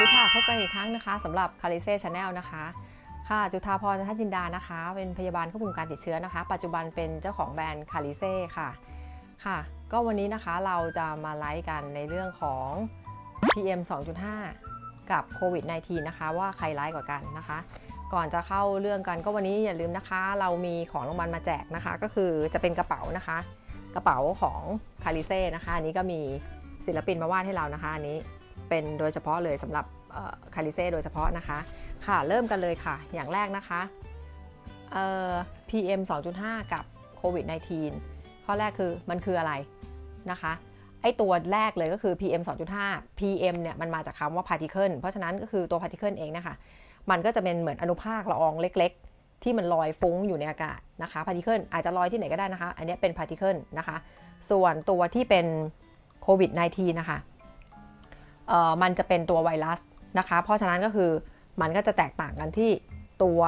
ดีค่ะ พบกันอีกครั้งนะคะสำหรับ c a r i s e Channel นะคะ ค่ะจุธาพรทัศจินดานะคะ เป็นพยาบาลควบคุมการติดเชื้อนะคะ ปัจจุบันเป็นเจ้าของแบรนด์ c a r i s e ค่ะค่ะ ก็วันนี้นะคะเราจะมาไลฟ์กันในเรื่องของ PM 2.5 กับโควิด -19 นะคะ ว่าใครร้ายกว่ากันนะคะ ก่อนจะเข้าเรื่องกันก็วันนี้อย่าลืมนะคะ เรามีของรางวัลมาแจกนะคะ ก็คือจะเป็นกระเป๋านะคะ กระเป๋าของคาริเซ่นะคะอันนี้ก็มีศิลปินมาวาดให้เรานะคะอันนี้ เป็นโดยเฉพาะเลยสำหรับคาริเซ่โดยเฉพาะนะคะ ค่ะเริ่มกันเลยค่ะ อย่างแรกนะคะเอ่อ PM 2.5 กับโควิด -19 ข้อแรกคือมันคืออะไรนะคะ ไอตัวแรกเลยก็คือ PM 2.5 PM เนี่ยมันมาจากคำว่า particle เพราะฉะนั้นก็คือตัว particle เองนะคะ มันก็จะเป็นเหมือนอนุภาคละอองเล็กๆ ที่มันลอยฟุ้งอยู่ในอากาศนะคะ particle อาจจะลอยที่ไหนก็ได้นะคะ อันนี้เป็น particle นะคะ ส่วนตัวที่เป็นโควิด -19 นะคะ มันจะเป็นตัวไวรัสนะคะ เพราะฉะนั้นก็คือมันก็จะแตกต่างกันที่ตัว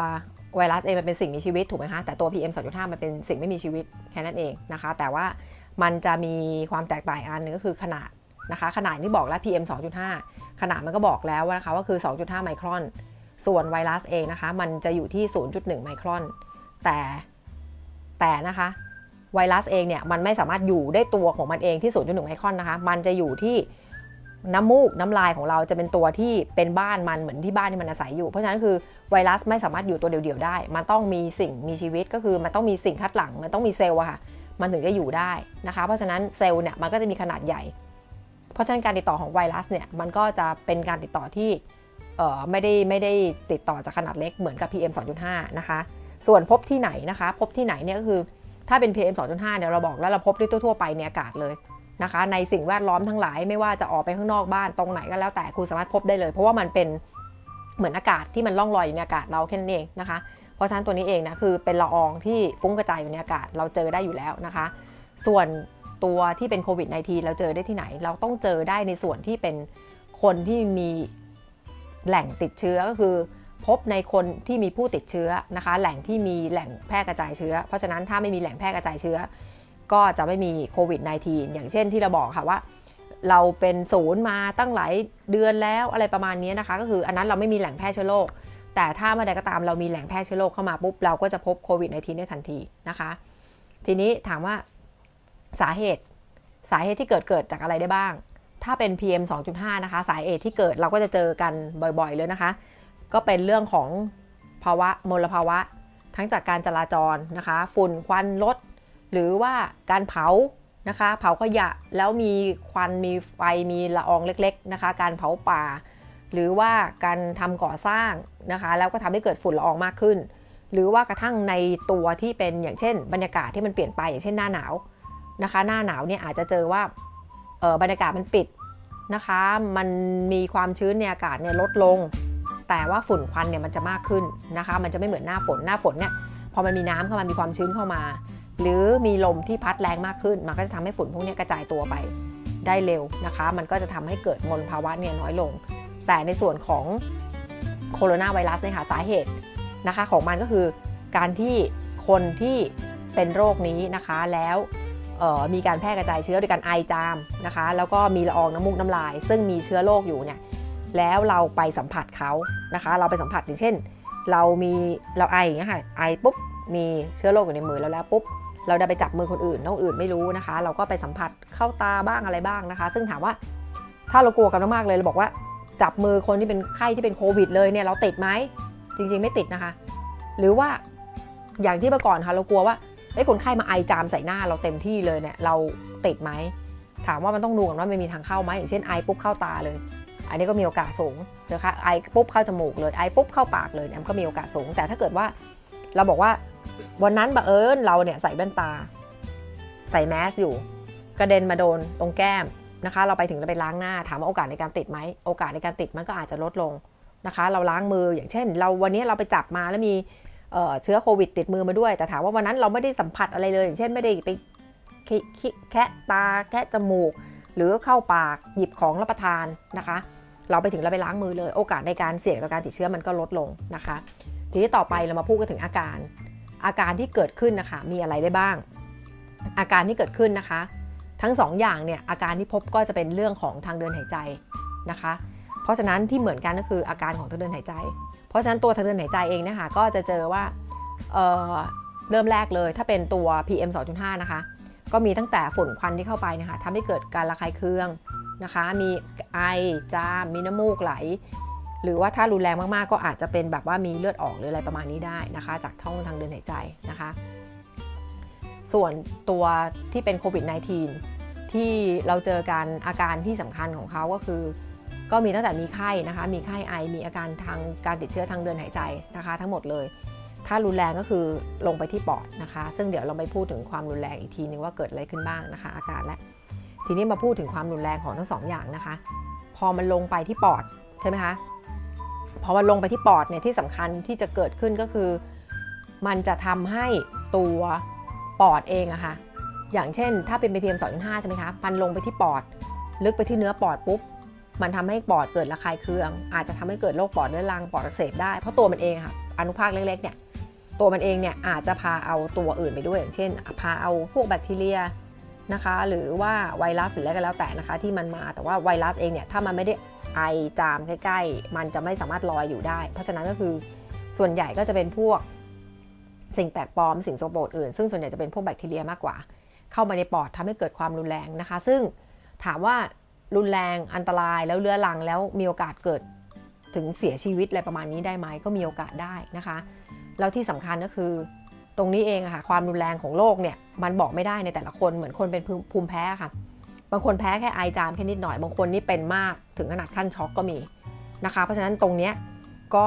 ไวรัสเองมันเป็นสิ่งมีชีวิตถูกไหมคะ แต่ตัว PM 2.5 มันเป็นสิ่งไม่มีชีวิตแค่นั้นเองนะคะ แต่ว่ามันจะมีความแตกต่างอันหนึงก็คือขนาดนะคะ ขนาดที่บอกแล้ว PM 2.5 ขนาดมันก็บอกแล้วว่านะคะว่าคือ 2.5 ไมครอน ส่วนไวรัสเองนะคะ มันจะอยู่ที่ 0.1 ไมครอน แต่แต่นะคะไวรัสเองเนี่ยมันไม่สามารถอยู่ได้ตัวของมันเองที่ 0.1 ไมครอนนะคะ มันจะอยู่ที่ น้ำมูกน้ำลายของเราจะเป็นตัวที่เป็นบ้านมันเหมือนที่บ้านที่มันอาศัยอยู่ เพราะฉะนั้นคือไวรัสไม่สามารถอยู่ตัวเดียวๆได้ มันต้องมีสิ่งมีชีวิตก็คือมันต้องมีสิ่งคัดหลัง มันต้องมีเซลล์อะค่ะ มันถึงจะอยู่ได้นะคะ เพราะฉะนั้นเซลล์เนี่ยมันก็จะมีขนาดใหญ่ เพราะฉะนั้นการติดต่อของไวรัสเนี่ยมันก็จะเป็นการติดต่อที่เออไม่ได้ไม่ได้ติดต่อจากขนาดเล็กเหมือนกับ PM 2.5 นะคะ ส่วนพบที่ไหนนะคะ พบที่ไหนเนี่ยก็คือถ้าเป็น PM 2.5เนี่ยเราบอกแล้วเราพบได้ทั่วๆไปในอากาศเลย นะคะ ในสิ่งแวดล้อมทั้งหลายไม่ว่าจะออกไปข้างนอกบ้านตรงไหนก็แล้วแต่คุณสามารถพบได้เลย เพราะว่ามันเป็นเหมือนอากาศที่มันล่องลอยอยู่ในอากาศเราแค่นั้นเองนะคะ เพราะฉะนั้นตัวนี้เองนะคือเป็นละอองที่ฟุ้งกระจายอยู่ในอากาศเราเจอได้อยู่แล้วนะคะ ส่วนตัวที่เป็นโควิด -19 เราเจอได้ที่ไหน เราต้องเจอได้ในส่วนที่เป็นคนที่มีแหล่งติดเชื้อก็คือ พบในคนที่มีผู้ติดเชื้อนะคะ แหล่งที่มีแหล่งแพร่กระจายเชื้อ เพราะฉะนั้นถ้าไม่มีแหล่งแพร่กระจายเชื้อ ก็จะไม่มีโควิด -19 อย่างเช่นที่เราบอกค่ะว่า เราเป็นศูนย์มาตั้งหลายเดือนแล้วอะไรประมาณนี้นะคะ ก็คืออันนั้นเราไม่มีแหล่งแพร่เชื้อโรคแต่ถ้าเมื่อใดก็ตามเรามีแหล่งแพร่เชื้อโรคเข้ามาปุ๊บเราก็จะพบโควิด -19 ได้ทันทีนะคะ ทีนี้ถามว่าสาเหตุสาเหตุที่เกิดเกิดจากอะไรได้บ้าง ถ้าเป็น PM 2.5 นะคะ สาเหตุที่เกิดเราก็จะเจอกันบ่อยๆเลยนะคะ ก็เป็นเรื่องของภาวะมลภาวะ ทั้งจากการจราจรนะคะ ฝุ่นควันรถ หรือว่าการเผานะคะ เผาขยะแล้วมีควันมีไฟมีละอองเล็กๆนะคะ การเผาป่า หรือว่าการทำก่อสร้างนะคะ แล้วก็ทำให้เกิดฝุ่นละอองมากขึ้น หรือว่ากระทั่งในตัวที่เป็นอย่างเช่น บรรยากาศที่มันเปลี่ยนไปอย่างเช่นหน้าหนาวนะคะ หน้าหนาวเนี่ยอาจจะเจอว่าเออบรรยากาศมันปิดนะคะ มันมีความชื้นในอากาศเนี่ยลดลง แต่ว่าฝุ่นควันเนี่ยมันจะมากขึ้นนะคะ มันจะไม่เหมือนหน้าฝนหน้าฝนเนี่ยพอมันมีน้ำเข้ามามีความชื้นเข้ามา หรือมีลมที่พัดแรงมากขึ้น มันก็จะทำให้ฝุ่นพวกนี้กระจายตัวไปได้เร็วนะคะ มันก็จะทำให้เกิดมลภาวะเนี่ยน้อยลง แต่ในส่วนของโคโรนาไวรัสเนี่ยค่ะสาเหตุนะคะของมันก็คือการที่คนที่เป็นโรคนี้นะคะแล้วมีการแพร่กระจายเชื้อโดยการไอจามนะคะ แล้วก็มีละอองน้ำมูกน้ำลาย ซึ่งมีเชื้อโรคอยู่เนี่ยแล้วเราไปสัมผัสเขานะคะ เราไปสัมผัสอย่างเช่น เรามีเราไออย่างเงี้ยค่ะไอปุ๊บมีเชื้อโรคอยู่ในมือเราแล้วปุ๊บ เราได้ไปจับมือคนอื่นแล้วคนอื่นไม่รู้นะคะ เราก็ไปสัมผัสเข้าตาบ้างอะไรบ้างนะคะ ซึ่งถามว่าถ้าเรากลัวกันมากๆเลยเราบอกว่าจับมือคนที่เป็นไข้ที่เป็นโควิดเลยเนี่ยเราติดไหมจริงๆไม่ติดนะคะ หรือว่าอย่างที่เมื่อก่อนค่ะเรากลัวว่าไอ้คนไข้มาไอจามใส่หน้าเราเต็มที่เลยเนี่ยเราติดไหมถามว่ามันต้องดูกันว่ามันมีทางเข้าไหมอย่างเช่นไอปุ๊บเข้าตาเลย อันนี้ก็มีโอกาสสูงนะคะไอปุ๊บเข้าจมูกเลยไอปุ๊บเข้าปากเลยเนี่ยมันก็มีโอกาสสูง แต่ถ้าเกิดว่าเราบอกว่า วันนั้นบังเอิญเราเนี่ยใส่แว่นตา ใส่แมสอยู่ กระเด็นมาโดนตรงแก้มนะคะ เราไปถึงเราไปล้างหน้าถามว่าโอกาสในการติดไหมโอกาสในการติดมันก็อาจจะลดลงนะคะ เราล้างมืออย่างเช่น เราวันนี้เราไปจับมาแล้วมีเชื้อโควิดติดมือมาด้วย แต่ถามว่าวันนั้นเราไม่ได้สัมผัสอะไรเลย อย่างเช่นไม่ได้ไปแคะตาแคะจมูก หรือเข้าปากหยิบของรับประทานนะคะ เราไปถึงเราไปล้างมือเลย โอกาสในการเสี่ยงต่อการติดเชื้อมันก็ลดลงนะคะ ทีนี้ต่อไปเรามาพูดกันถึงอาการ อาการที่เกิดขึ้นนะคะ มีอะไรได้บ้าง อาการที่เกิดขึ้นนะคะ ทั้งสองอย่างเนี่ยอาการที่พบก็จะเป็นเรื่องของทางเดินหายใจนะคะ เพราะฉะนั้นที่เหมือนกันก็คืออาการของทางเดินหายใจ เพราะฉะนั้นตัวทางเดินหายใจเองนะคะก็จะเจอว่าเเริ่มแรกเลยถ้าเป็นตัว PM 2.5 นะคะ ก็มีตั้งแต่ฝุ่นควันที่เข้าไปนะคะทำให้เกิดการระคายเคืองนะคะ มีไอ จาม มีน้ำมูกไหล หรือว่าถ้ารุนแรงมากๆ ก็อาจจะเป็นแบบว่ามีเลือดออกหรืออะไรประมาณนี้ได้นะคะ จากท้องทางเดินหายใจนะคะ ส่วนตัวที่เป็นโควิด -19 ที่เราเจอการอาการที่สำคัญของเขาก็คือ ก็มีตั้งแต่มีไข้นะคะ มีไข้ไอ มีอาการทางการติดเชื้อทางเดินหายใจนะคะ ทั้งหมดเลย ถ้ารุนแรงก็คือลงไปที่ปอดนะคะ ซึ่งเดี๋ยวเราไปพูดถึงความรุนแรงอีกทีนึงว่าเกิดอะไรขึ้นบ้างนะคะ อาการและ ทีนี้มาพูดถึงความรุนแรงของทั้งสองอย่างนะคะ พอมันลงไปที่ปอดใช่ไหมคะ พอมันลงไปที่ปอดเนี่ยที่สำคัญที่จะเกิดขึ้นก็คือ มันจะทำให้ตัวปอดเองอะค่ะอย่างเช่น ถ้าเป็น PM 2.5 ใช่ไหมคะมันลงไปที่ปอด ลึกไปที่เนื้อปอดปุ๊บมันทำให้ปอดเกิดระคายเคือง อาจจะทำให้เกิดโรคปอดเรื้อรังปอดอักเสบได้เพราะตัวมันเองค่ะอนุภาคเล็กๆเนี่ยตัวมันเองเนี่ยอาจจะพาเอาตัวอื่นไปด้วยอย่างเช่น พาเอาพวกแบคทีเรีย นะคะ หรือว่าไวรัสหรืออะไรก็แล้วแต่นะคะที่มันมาแต่ว่าไวรัสเองเนี่ยถ้ามันไม่ได้ไอจามใกล้ๆ มันจะไม่สามารถลอยอยู่ได้ เพราะฉะนั้นก็คือส่วนใหญ่ก็จะเป็นพวกสิ่งแปลกปลอมสิ่งสโปรกอื่น ซึ่งส่วนใหญ่จะเป็นพวกแบคทีเรียมากกว่า เข้ามาในปอดทำให้เกิดความรุนแรงนะคะ ซึ่งถามว่ารุนแรงอันตรายแล้วเรื้อรังแล้วมีโอกาสเกิดถึงเสียชีวิตอะไรประมาณนี้ได้ไหมก็มีโอกาสได้นะคะ แล้วที่สำคัญก็คือ ตรงนี้เองอะค่ะความรุนแรงของโรคเนี่ยมันบอกไม่ได้ในแต่ละคนเหมือนคนเป็นภูมิแพ้ค่ะ บางคนแพ้แค่ไอจามแค่นิดหน่อยบางคนนี่เป็นมากถึงขนาดขั้นช็อกก็มีนะคะ เพราะฉะนั้นตรงเนี้ยก็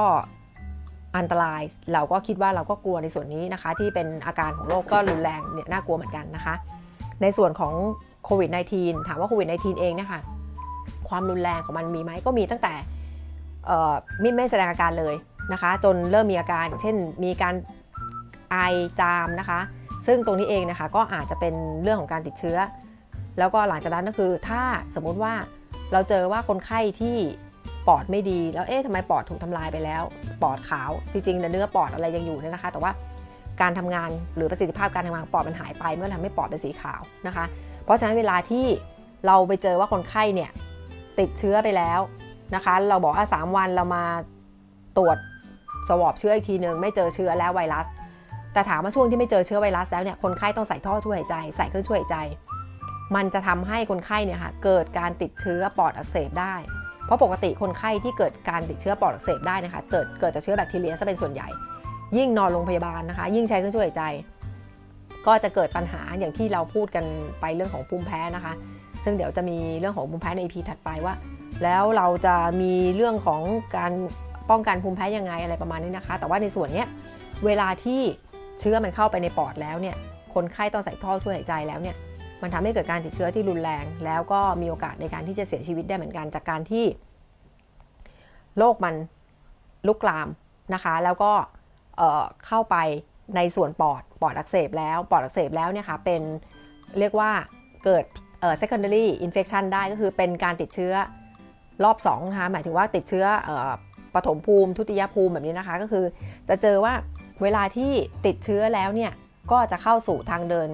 อันตรายเราก็คิดว่าเราก็กลัวในส่วนนี้นะคะ ที่เป็นอาการของโรคก็รุนแรงเนี่ยน่ากลัวเหมือนกันนะคะ ในส่วนของโควิด -19 ถามว่าโควิด -19 เองเนี่ยค่ะความรุนแรงของมันมีไหมก็มีตั้งแต่ไม่ไม่แสดงอาการเลยนะคะ จนเริ่มมีอาการ เช่นมีการ ไอจามนะคะ ซึ่งตรงนี้เองนะคะก็อาจจะเป็นเรื่องของการติดเชื้อ แล้วก็หลังจากนั้นก็คือถ้าสมมุติว่าเราเจอว่าคนไข้ที่ปอดไม่ดีแล้วเอ๊ะทำไมปอดถูกทำลายไปแล้ว ปอดขาวจริงๆเนื้อปอดอะไรยังอยู่เนี่ยนะคะ แต่ว่าการทำงานหรือประสิทธิภาพการทำงานปอดมันหายไปเมื่อทำให้ปอดเป็นสีขาวนะคะ เพราะฉะนั้นเวลาที่เราไปเจอว่าคนไข้เนี่ยติดเชื้อไปแล้วนะคะ เราบอกว่า3วันเรามาตรวจสวอปเชื้ออีกทีหนึ่งไม่เจอเชื้อแล้วไวรัส แต่ถามว่าช่วงที่ไม่เจอเชื้อไวรัสแล้วเนี่ยคนไข้ต้องใส่ท่อช่วยหายใจ ใส่เครื่องช่วยหายใจ มันจะทำให้คนไข้เนี่ยค่ะเกิดการติดเชื้อปอดอักเสบได้ เพราะปกติคนไข้ที่เกิดการติดเชื้อปอดอักเสบได้นะคะเกิดเกิดจากเชื้อแบคทีเรียซะเป็นส่วนใหญ่ ยิ่งนอนโรงพยาบาลนะคะ ยิ่งใช้เครื่องช่วยหายใจ ก็จะเกิดปัญหาอย่างที่เราพูดกันไปเรื่องของภูมิแพ้นะคะ ซึ่งเดี๋ยวจะมีเรื่องของภูมิแพ้ใน EP ถัดไปว่า แล้วเราจะมีเรื่องของการป้องกันภูมิแพ้ยังไงอะไรประมาณนี้นะคะ แต่ว่าในส่วนนี้เวลาที่ เชื้อมันเข้าไปในปอดแล้วเนี่ยคนไข้ต้องใส่ท่อช่วยหายใจแล้วเนี่ยมันทำให้เกิดการติดเชื้อที่รุนแรง แล้วก็มีโอกาสในการที่จะเสียชีวิตได้เหมือนกันจากการที่โรคมันลุกลามนะคะ แล้วก็เข้าไปในส่วนปอดปอดอักเสบแล้วปอดอักเสบแล้วเนี่ยค่ะเป็นเรียกว่าเกิด secondary infection ได้ก็คือเป็นการติดเชื้อรอบ2นะคะหมายถึงว่าติดเชื้อปฐมภูมิทุติยภูมิแบบนี้นะคะ ก็คือจะเจอว่า เวลาที่ติดเชื้อแล้วเนี่ยก็จะเข้าสู่ทางเดิน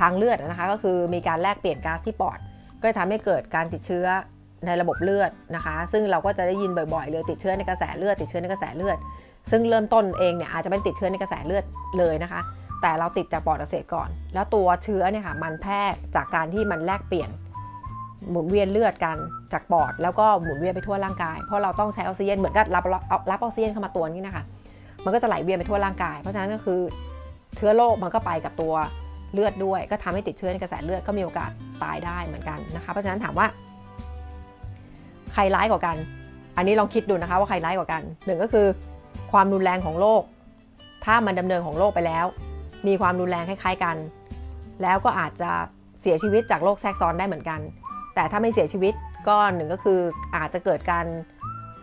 ทางเลือดนะคะ ก็คือมีการแลกเปลี่ยนก๊าซที่ปอด ก็จะทำให้เกิดการติดเชื้อในระบบเลือดนะคะ ซึ่งเราก็จะได้ยินบ่อยๆเลยติดเชื้อในกระแสเลือดติดเชื้อในกระแสเลือด ซึ่งเริ่มต้นเองเนี่ยอาจจะไม่ติดเชื้อในกระแสเลือดเลยนะคะ แต่เราติดจากปอดอักเสบก่อน แล้วตัวเชื้อเนี่ยค่ะมันแพร่จากการที่มันแลกเปลี่ยน หมุนเวียนเลือดกันจากปอด แล้วก็หมุนเวียนไปทั่วร่างกาย เพราะเราต้องใช้ออกซิเจนเหมือนกับรับรับออกซิเจนเข้ามาตัวนี้นะคะ มันก็จะไหลเวียนไปทั่วร่างกาย เพราะฉะนั้นก็คือเชื้อโรคมันก็ไปกับตัวเลือดด้วย ก็ทำให้ติดเชื้อในกระแสเลือดก็มีโอกาสตายได้เหมือนกันนะคะเพราะฉะนั้นถามว่า ใครร้ายกว่ากัน อันนี้ลองคิดดูนะคะว่าใครร้ายกว่ากันหนึ่งก็คือ ความรุนแรงของโรคถ้ามันดำเนินของโรคไปแล้ว มีความรุนแรงคล้ายๆกัน แล้วก็อาจจะเสียชีวิตจากโรคแทรกซ้อนได้เหมือนกัน แต่ถ้าไม่เสียชีวิตก็หนึ่งก็คืออาจจะเกิดการ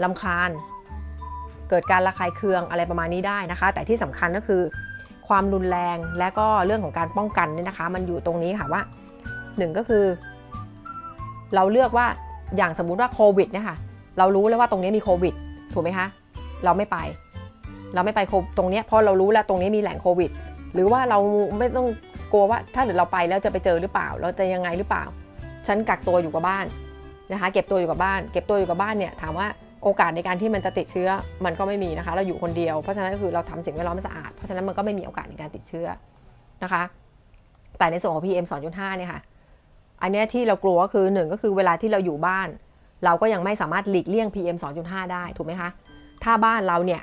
ลำคาญ เกิดการระคายเคืองอะไรประมาณนี้ได้นะคะ แต่ที่สำคัญก็คือ ความรุนแรงและก็เรื่องของการป้องกันเนี่ยนะคะ มันอยู่ตรงนี้ค่ะว่าหนึ่งก็คือ เราเลือกว่าอย่างสมมุติว่าโควิดเนี่ยค่ะเรารู้แล้วว่าตรงนี้มีโควิดถูกไหมคะเราไม่ไป เราไม่ไปตรงนี้เพราะเรารู้แล้วตรงนี้มีแหล่งโควิด หรือว่าเราไม่ต้องกลัวว่าถ้าเราไปแล้วจะไปเจอหรือเปล่า เราจะยังไงหรือเปล่า ฉันกักตัวอยู่กับบ้านนะคะ เก็บตัวอยู่กับบ้าน เก็บตัวอยู่กับบ้านเนี่ยถามว่า โอกาสในการที่มันจะติดเชื้อมันก็ไม่มีนะคะ เราอยู่คนเดียวเพราะฉะนั้นก็คือเราทำสิ่งแวดล้อมสะอาด เพราะฉะนั้นมันก็ไม่มีโอกาสในการติดเชื้อนะคะ แต่ในส่วนของ PM 2.5เนี่ยค่ะอันเนี้ยที่เรากลัวก็คือหนึ่งก็คือเวลาที่เราอยู่บ้าน เราก็ยังไม่สามารถหลีกเลี่ยง PM 2.5 ได้ถูกไหมคะถ้าบ้านเราเนี่ย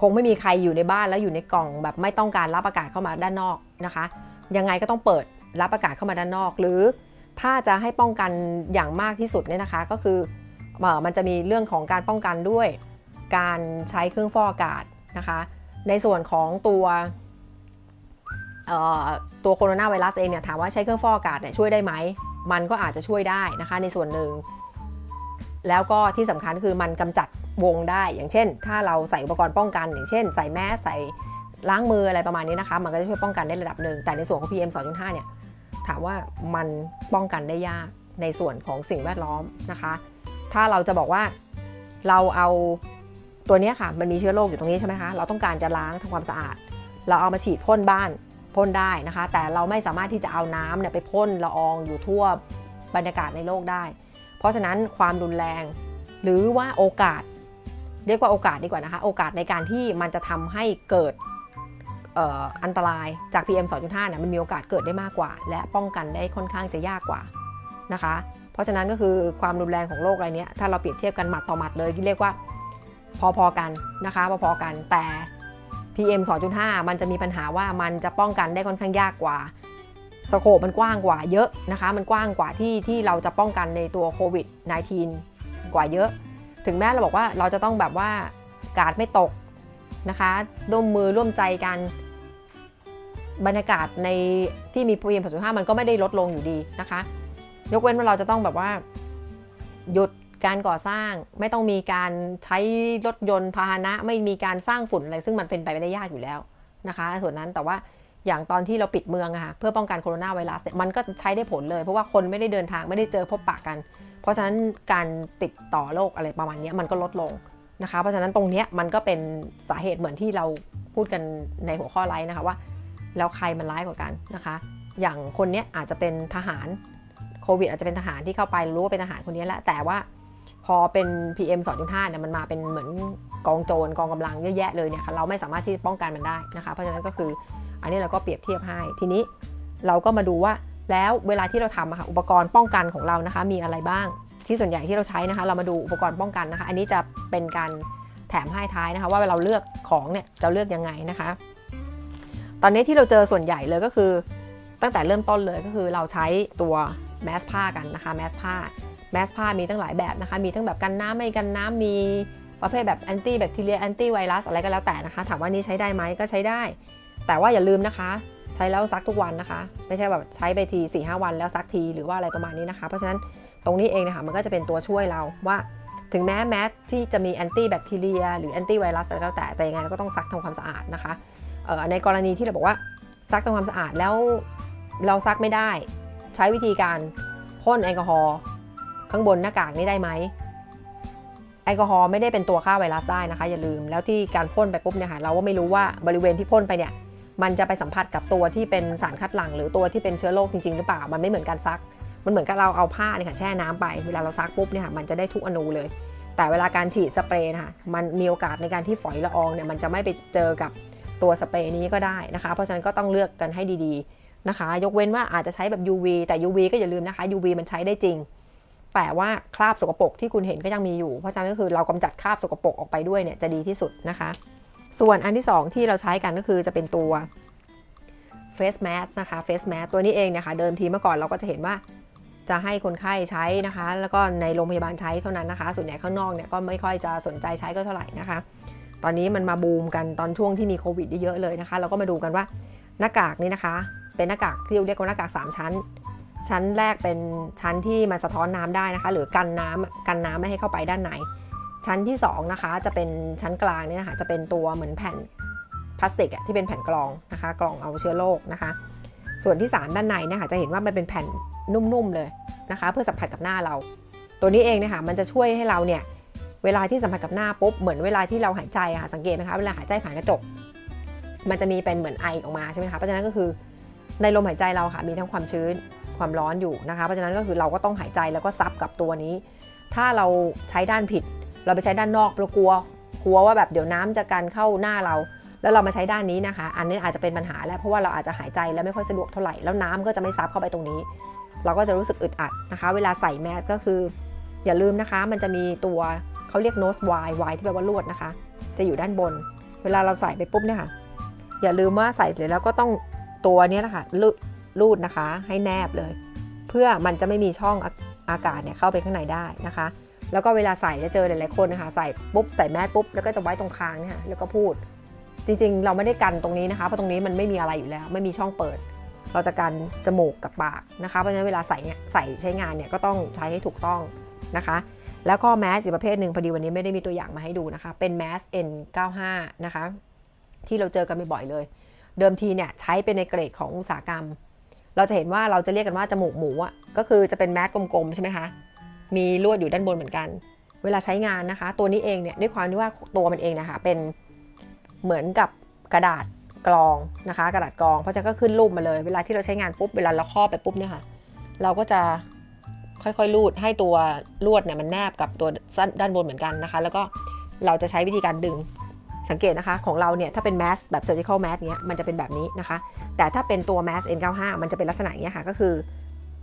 คงไม่มีใครอยู่ในบ้านแล้วอยู่ในกล่องแบบไม่ต้องการรับอากาศเข้ามาด้านนอกนะคะ ยังไงก็ต้องเปิดรับอากาศเข้ามาด้านนอก หรือถ้าจะให้ป้องกันอย่างมากที่สุดเนี่ยนะคะ ก็คือ มันจะมีเรื่องของการป้องกันด้วย การใช้เครื่องฟอกอากาศนะคะ ในส่วนของตัวตัวโคโรนาไวรัสเองเนี่ยถามว่าใช้เครื่องฟอกอากาศเนี่ยช่วยได้ไหม มันก็อาจจะช่วยได้นะคะในส่วนหนึ่ง แล้วก็ที่สำคัญก็คือมันกำจัดวงได้ อย่างเช่น ถ้าเราใส่อุปกรณ์ป้องกัน อย่างเช่น ใส่แมสใส่ล้างมืออะไรประมาณนี้นะคะ มันก็จะช่วยป้องกันได้ระดับหนึ่ง แต่ในส่วนของ PM 2.5เนี่ยถามว่ามันป้องกันได้ยากในส่วนของสิ่งแวดล้อมนะคะ ถ้าเราจะบอกว่าเราเอาตัวนี้ค่ะ มันมีเชื้อโรคอยู่ตรงนี้ใช่ไหมคะ เราต้องการจะล้างทำความสะอาด เราเอามาฉีดพ่นบ้านพ่นได้นะคะ แต่เราไม่สามารถที่จะเอาน้ำเนี่ยไปพ่นละอองอยู่ทั่วบรรยากาศในโลกได้ เพราะฉะนั้นความรุนแรง หรือว่าโอกาส เรียกว่าโอกาสดีกว่านะคะ โอกาสในการที่มันจะทำให้เกิดอันตรายจาก PM 2.5เนี่ยมันมีโอกาสเกิดได้มากกว่า และป้องกันได้ค่อนข้างจะยากกว่านะคะ เพราะฉะนั้นก็คือความรุนแรงของโรคอะไรเนี้ยถ้าเราเปรียบเทียบกันหมัดต่อหมัดเลยที่เรียกว่าพอๆกันนะคะพอๆกันแต่ PM 2.5 มันจะมีปัญหาว่ามันจะป้องกันได้ค่อนข้างยากกว่าสโคปมันกว้างกว่าเยอะนะคะ มันกว้างกว่าที่ที่เราจะป้องกันในตัวโควิด -19 กว่าเยอะ ถึงแม้เราบอกว่าเราจะต้องแบบว่ากาดไม่ตกนะคะร่วมมือร่วมใจกันบรรยากาศในที่มี PM 2.5 มันก็ไม่ได้ลดลงอยู่ดีนะคะ ยกเว้นว่าเราจะต้องแบบว่า หยุดการก่อสร้าง ไม่ต้องมีการใช้รถยนต์พาหนะ ไม่มีการสร้างฝุ่นอะไรซึ่งมันเป็นไปไม่ได้ยากอยู่แล้วนะคะ ส่วนนั้นแต่ว่าอย่างตอนที่เราปิดเมืองอะค่ะเพื่อป้องกันโคโรนาไวรัสเนี่ยมันก็ใช้ได้ผลเลย เพราะว่าคนไม่ได้เดินทางไม่ได้เจอพบปะกัน เพราะฉะนั้นการติดต่อโรคอะไรประมาณนี้มันก็ลดลงนะคะ เพราะฉะนั้นตรงนี้มันก็เป็นสาเหตุเหมือนที่เราพูดกันในหัวข้อไลน์นะคะว่า แล้วใครมันร้ายกว่ากันนะคะ อย่างคนนี้อาจจะเป็นทหาร โควิดอาจจะเป็นทหารที่เข้าไปรู้ว่าเป็นทหารคนนี้แหละแต่ว่าพอเป็น PM 2.5เนี่ยมันมาเป็นเหมือนกองโจรกองกำลังเยอะแยะเลยเนี่ยเราไม่สามารถที่จะป้องกันมันได้นะคะเพราะฉะนั้นก็คืออันนี้เราก็เปรียบเทียบให้ทีนี้เราก็มาดูว่าแล้วเวลาที่เราทำอะค่ะอุปกรณ์ป้องกันของเรานะคะ มีอะไรบ้างที่ส่วนใหญ่ที่เราใช้นะคะ เรามาดูอุปกรณ์ป้องกันนะคะ อันนี้จะเป็นการแถมให้ท้ายนะคะ ว่าเราเลือกของเนี่ยจะเลือกยังไงนะคะ ตอนนี้ที่เราเจอส่วนใหญ่เลยก็คือ ตั้งแต่เริ่มต้นเลยก็คือเราใช้ตัว แมสผ้ากันนะคะ แมสผ้า แมสผ้ามีตั้งหลายแบบนะคะ มีทั้งแบบกันน้ำไม่กันน้ำมีประเภทแบบแอนตี้แบคทีเรียแอนตี้ไวรัสอะไรก็แล้วแต่นะคะ ถามว่านี้ใช้ได้ไหมก็ใช้ได้ แต่ว่าอย่าลืมนะคะ ใช้แล้วซักทุกวันนะคะ ไม่ใช่แบบใช้ไปที4ีหวันแล้วซักทีหรือว่าอะไรประมาณนี้นะคะ เพราะฉะนั้นตรงนี้เองนะคะมันก็จะเป็นตัวช่วยเราว่าถึงแม้แมสที่จะมีแอนตี้แบคทีเรียหรือแอนตี้ไวรัสอะไรก็แล้วแต่แต่ยังไงเราก็ต้องซักทำความสะอาดนะคะในกรณีที่เราบอกว่าซักทำความสะอาดแล้วเราซักไม่ได้ ใช้วิธีการพ่นแอลกอฮอล์ข้างบนหน้ากากนี้ได้ไหมแอลกอฮอล์ไม่ได้เป็นตัวฆ่าไวรัสได้นะคะ อย่าลืมแล้วที่การพ่นไปปุ๊บเนี่ยค่ะเราก็ไม่รู้ว่าบริเวณที่พ่นไปเนี่ยมันจะไปสัมผัสกับตัวที่เป็นสารคัดหลั่งหรือตัวที่เป็นเชื้อโรคจริงๆหรือเปล่า มันไม่เหมือนการซัก มันเหมือนกับเราเอาผ้าเนี่ยค่ะแช่น้ำไป เวลาเราซักปุ๊บเนี่ยค่ะมันจะได้ทุกอนูเลย แต่เวลาการฉีดสเปรย์นะคะมันมีโอกาสในการที่ฝอยละอองเนี่ยมันจะไม่ไปเจอกับตัวสเปรย์นี้ก็ได้นะคะ เพราะฉะนั้นก็ต้องเลือกกันให้ดีๆ นะคะ ยกเว้นว่าอาจจะใช้แบบ UV แต่ UV ก็อย่าลืมนะคะ UV มันใช้ได้จริง แต่ว่าคราบสกปรกที่คุณเห็นก็ยังมีอยู่ เพราะฉะนั้นก็คือเรากำจัดคราบสกปรกออกไปด้วยเนี่ยจะดีที่สุดนะคะ ส่วนอันที่ 2 ที่เราใช้กันก็คือจะเป็นตัว face mask นะคะ face mask ตัวนี้เองเนี่ยค่ะเดิมทีเมื่อก่อนเราก็จะเห็นว่าจะให้คนไข้ใช้นะคะ แล้วก็ในโรงพยาบาลใช้เท่านั้นนะคะ ส่วนใหญ่ข้างนอกเนี่ยก็ไม่ค่อยจะสนใจใช้ก็เท่าไหร่นะคะ ตอนนี้มันมาบูมกันตอนช่วงที่มีโควิดเยอะเลยนะคะ เราก็มาดูกันว่าหน้ากากนี้นะคะ เป็นหน้ากากที่เรียกว่าหน้ากาก3 ชั้น ชั้นแรกเป็นชั้นที่มันสะท้อนน้ำได้นะคะ หรือกันน้ำกันน้ำไม่ให้เข้าไปด้านใน ชั้นที่2นะคะจะเป็นชั้นกลางนี่นะคะจะเป็นตัวเหมือนแผ่นพลาสติกอะที่เป็นแผ่นกรองนะคะ กรองเอาเชื้อโรคนะคะ ส่วนที่ 3 ด้านในเนี่ยค่ะจะเห็นว่ามันเป็นแผ่นนุ่มๆเลยนะคะ เพื่อสัมผัสกับหน้าเรา ตัวนี้เองนี่ยค่ะมันจะช่วยให้เราเนี่ยเวลาที่สัมผัสกับหน้าปุ๊บเหมือนเวลาที่เราหายใจค่ะสังเกตไหมคะเวลาหายใจผ่านกระจก มันจะมีเป็นเหมือนไอออกมาใช่ไหมคะเพราะฉะนั้นก็คือ ในลมหายใจเราค่ะมีทั้งความชื้นความร้อนอยู่นะคะ เพราะฉะนั้นก็คือเราก็ต้องหายใจแล้วก็ซับกับตัวนี้ ถ้าเราใช้ด้านผิด เราไปใช้ด้านนอกเรากลัวกลัวว่าแบบเดี๋ยวน้ำจะกันเข้าหน้าเรา แล้วเรามาใช้ด้านนี้นะคะ อันนี้อาจจะเป็นปัญหาแล้วเพราะว่าเราอาจจะหายใจแล้วไม่ค่อยสะดวกเท่าไหร่แล้วน้ำก็จะไม่ซับเข้าไปตรงนี้ เราก็จะรู้สึกอึดอัดนะคะ เวลาใส่แมสก็คือ อย่าลืมนะคะ มันจะมีตัวเขาเรียก nose wire wire ที่แปลว่าลวดนะคะ จะอยู่ด้านบน เวลาเราใส่ไปปุ๊บเนี่ยค่ะอย่าลืมว่าใส่เสร็จแล้วก็ต้อง ตัวนี้นะคะลรูดนะคะให้แนบเลย เพื่อมันจะไม่มีช่องอากาศเนี่ยเข้าไปข้างในได้นะคะ แล้วก็เวลาใส่จะเจอหลายๆคนนะคะใส่ปุ๊บใส่แมสปุ๊บแล้วก็จะไว้ตรงคางเนี่ยค่ะแล้วก็พูด จริงๆ เราไม่ได้กันตรงนี้นะคะเพราะตรงนี้มันไม่มีอะไรอยู่แล้ว ไม่มีช่องเปิด เราจะกันจมูกกับปากนะคะเพราะฉะนั้นเวลาใส่เนี่ยใส่ใช้งานเนี่ยก็ต้องใช้ให้ถูกต้องนะคะแล้วก็แมสอีกประเภทหนึ่งพอดีวันนี้ไม่ได้มีตัวอย่างมาให้ดูนะคะ เป็นแมส N95 นะคะ ที่เราเจอกันบ่อยๆเลย เดิมทีเนี่ยใช้เป็นในเกรดของอุตสาหกรรม เราจะเห็นว่าเราจะเรียกกันว่าจมูกหมูอะก็คือจะเป็นแมสกลมๆใช่ไหมคะ มีลวดอยู่ด้านบนเหมือนกัน เวลาใช้งานนะคะ ตัวนี้เองเนี่ยด้วยความที่ว่าตัวมันเองนะคะเป็นเหมือนกับกระดาษกรองนะคะ กระดาษกรองเพราะฉะนั้นก็ขึ้นรูปมาเลย เวลาที่เราใช้งานปุ๊บเวลาเราครอบไปปุ๊บเนี่ยค่ะเราก็จะค่อยๆ ลูดให้ตัวลวดเนี่ยมันแนบกับตัวด้านบนเหมือนกันนะคะ แล้วก็เราจะใช้วิธีการดึง สังเกตนะคะของเราเนี่ยถ้าเป็นแมสแบบ surgical mask เนี้ยมันจะเป็นแบบนี้นะคะ แต่ถ้าเป็นตัว mask N95 มันจะเป็นลักษณะเงี้ยค่ะก็คือ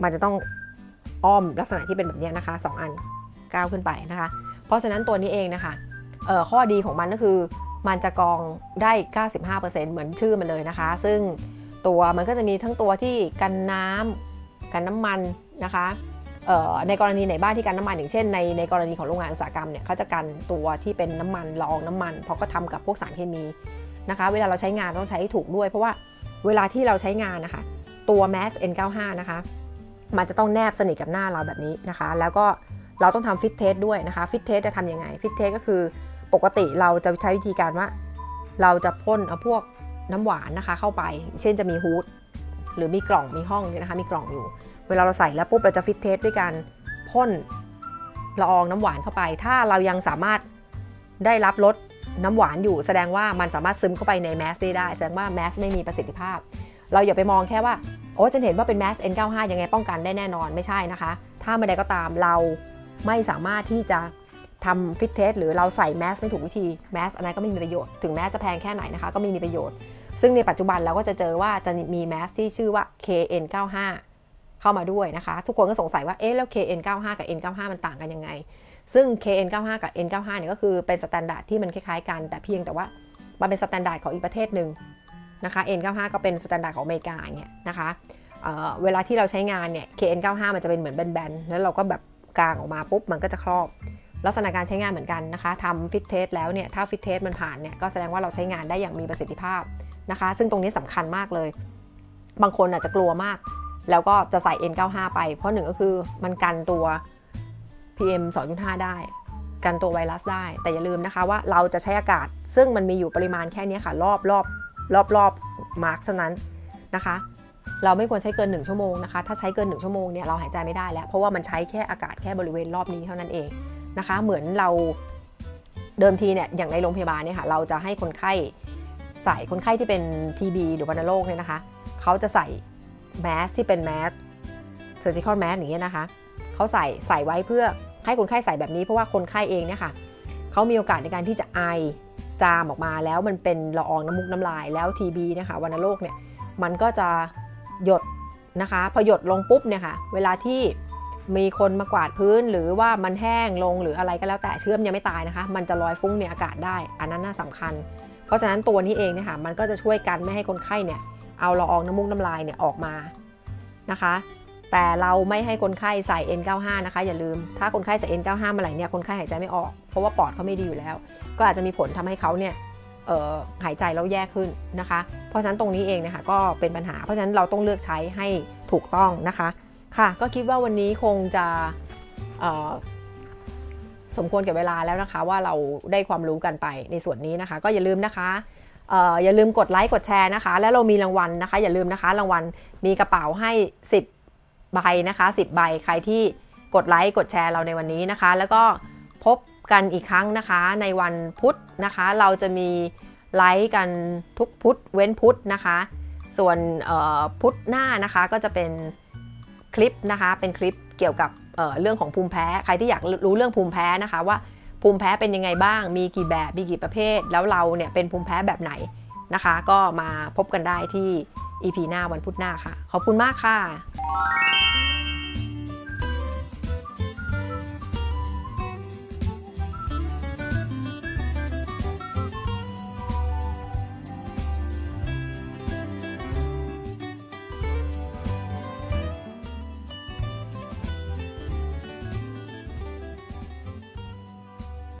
มันจะต้องอ้อมลักษณะที่เป็นแบบเนี้ยนะคะสองอันก้าวขึ้นไปนะคะ เพราะฉะนั้นตัวนี้เองนะคะเอ่อข้อดีของมันก็คือมันจะกรองได้ 95%เหมือนชื่อมันเลยนะคะ ซึ่งตัวมันก็จะมีทั้งตัวที่กันน้ำกันน้ำมันนะคะ ในกรณีไหนบ้านที่กันน้ำมันอย่างเช่นในในกรณีของโรงงานอุตสาหกรรมเนี่ยเขาจะกันตัวที่เป็นน้ำมันละองน้ำมันเพราะก็ทำกับพวกสารเคมีนะคะ เวลาเราใช้งานต้องใช้ถูกด้วย เพราะว่าเวลาที่เราใช้งานนะคะ ตัว Max N95 นะคะ มันจะต้องแนบสนิทกับหน้าเราแบบนี้นะคะ แล้วก็เราต้องทำฟิตเทสด้วยนะคะฟิตเทสจะทำยังไงฟิตเทสก็คือปกติเราจะใช้วิธีการว่า เราจะพ่นเอาพวกน้ำหวานนะคะเข้าไป เช่นจะมีฮูดหรือมีกล่องมีห้องเนี่ยนะคะมีกล่องอยู่ เวลาเราใส่แล้วปุ๊บเราจะฟิตเทสด้วยการพ่นละอองน้ำหวานเข้าไป ถ้าเรายังสามารถได้รับรสน้ำหวานอยู่ แสดงว่ามันสามารถซึมเข้าไปในแมสได้ แสดงว่าแมสไม่มีประสิทธิภาพ เราอย่าไปมองแค่ว่า โอ้ฉันเห็นว่าเป็นแมส N95 ยังไงป้องกันได้แน่นอนไม่ใช่นะคะ ถ้าเมื่อใดก็ตามเราไม่สามารถที่จะทำฟิตเทสหรือเราใส่แมสไม่ถูกวิธีแมสอันนั้นก็ไม่มีประโยชน์ถึงแม้จะแพงแค่ไหนนะคะก็ไม่มีประโยชน์ ซึ่งในปัจจุบันเราก็จะเจอว่าจะมีแมสที่ชื่อว่า KN95 เข้ามาด้วยนะคะ ทุกคนก็สงสัยว่าเอ๊ะแล้ว KN95 กับ N95 มันต่างกันยังไง ซึ่ง KN95 กับ N95 เนี่ยก็คือเป็นสแตนดาร์ดที่มันคล้ายๆ กันแต่เพียงแต่ว่ามันเป็นสแตนดาร์ดของอีกประเทศหนึ่งนะคะ N95 ก็เป็นสแตนดาร์ดของอเมริกาอย่างเงี้ยนะคะเเวลาที่เราใช้งานเนี่ย KN95 มันจะเป็นเหมือนแบนๆแล้วเราก็แบบกางออกมาปุ๊บมันก็จะครอบ ลักษณะการใช้งานเหมือนกันนะคะทำฟิตเทสแล้วเนี่ยถ้าฟิตเทสมันผ่านเนี่ยก็แสดงว่าเราใช้งานได้อย่างมีประสิทธิภาพนะคะ ซึ่งตรงนี้สำคัญมากเลย บางคนอาจจะกลัวมาก แล้วก็จะใส่ N95 ไป เพราะหนึ่งก็คือมันกันตัว PM 2.5 ได้ กันตัวไวรัสได้ แต่อย่าลืมนะคะว่าเราจะใช้อากาศ ซึ่งมันมีอยู่ปริมาณแค่นี้ค่ะ รอบรอบรอบรอบมาร์กเท่านั้นนะคะ เราไม่ควรใช้เกิน 1 ชั่วโมงนะคะ ถ้าใช้เกิน 1 ชั่วโมงเนี่ยเราหายใจไม่ได้แล้ว เพราะว่ามันใช้แค่อากาศแค่บริเวณรอบนี้เท่านั้นเองนะคะ เหมือนเราเดิมทีเนี่ยอย่างในโรงพยาบาลเนี่ยค่ะเราจะให้คนไข้ใส่คนไข้ที่เป็น TB หรือวัณโรคเนี่ยนะคะ เขาจะใส่ แมสที่เป็นแมส surgical mask อย่างเงี้ยนะคะเขาใส่ใส่ไว้เพื่อให้คนไข้ใส่แบบนี้เพราะว่าคนไข้เองเนี่ยค่ะเขามีโอกาสในการที่จะไอจามออกมาแล้วมันเป็นละอองน้ำมูกน้ำลายแล้ว TB นะคะวัณโรคเนี่ยมันก็จะหยดนะคะพอหยดลงปุ๊บเนี่ยค่ะเวลาที่มีคนมากวาดพื้นหรือว่ามันแห้งลงหรืออะไรก็แล้วแต่เชื้อมนยังไม่ตายนะคะ มันจะลอยฟุ้งในอากาศได้ อันนั้นน่าสำคัญ เพราะฉะนั้นตัวนี้เองเนี่ยค่ะมันก็จะช่วยกันไม่ให้คนไข้เนี่ย เอาละอองน้ำมูกน้ำลายเนี่ยออกมานะคะ แต่เราไม่ให้คนไข้ใส่ N95 นะคะอย่าลืม ถ้าคนไข้ใส่ N95 มื่อไหร่เนี่ยคนไข้หายใจไม่ออก เพราะว่าปอดเขาไม่ดีอยู่แล้ว ก็อาจจะมีผลทำให้เขาเนี่ยหายใจแล้วแย่ขึ้นนะคะ เพราะฉะนั้นตรงนี้เองนะคะก็เป็นปัญหา เพราะฉะนั้นเราต้องเลือกใช้ให้ถูกต้องนะคะ ค่ะ ก็คิดว่าวันนี้คงจะสมควรกับเวลาแล้วนะคะว่าเราได้ความรู้กันไปในส่วนนี้นะคะ ก็อย่าลืมนะคะ อย่าลืมกดไลค์กดแชร์นะคะ แล้วเรามีรางวัลนะคะ อย่าลืมนะคะ รางวัลมีกระเป๋าให้ 10 ใบนะคะ 10 ใบใครที่กดไลค์กดแชร์เราในวันนี้นะคะ แล้วก็พบกันอีกครั้งนะคะในวันพุธนะคะ เราจะมีไลค์กันทุกพุธเว้นพุธนะคะ ส่วนพุธหน้านะคะก็จะเป็นคลิปนะคะ เป็นคลิปเกี่ยวกับเเรื่องของภูมิแพ้ ใครที่อยากรู้เรื่องภูมิแพ้นะคะว่า ภูมิแพ้เป็นยังไงบ้าง มีกี่แบบมีกี่ประเภท แล้วเราเนี่ยเป็นภูมิแพ้แบบไหนนะคะ ก็มาพบกันได้ที่ EP หน้าวันพุธหน้าค่ะ ขอบคุณมากค่ะ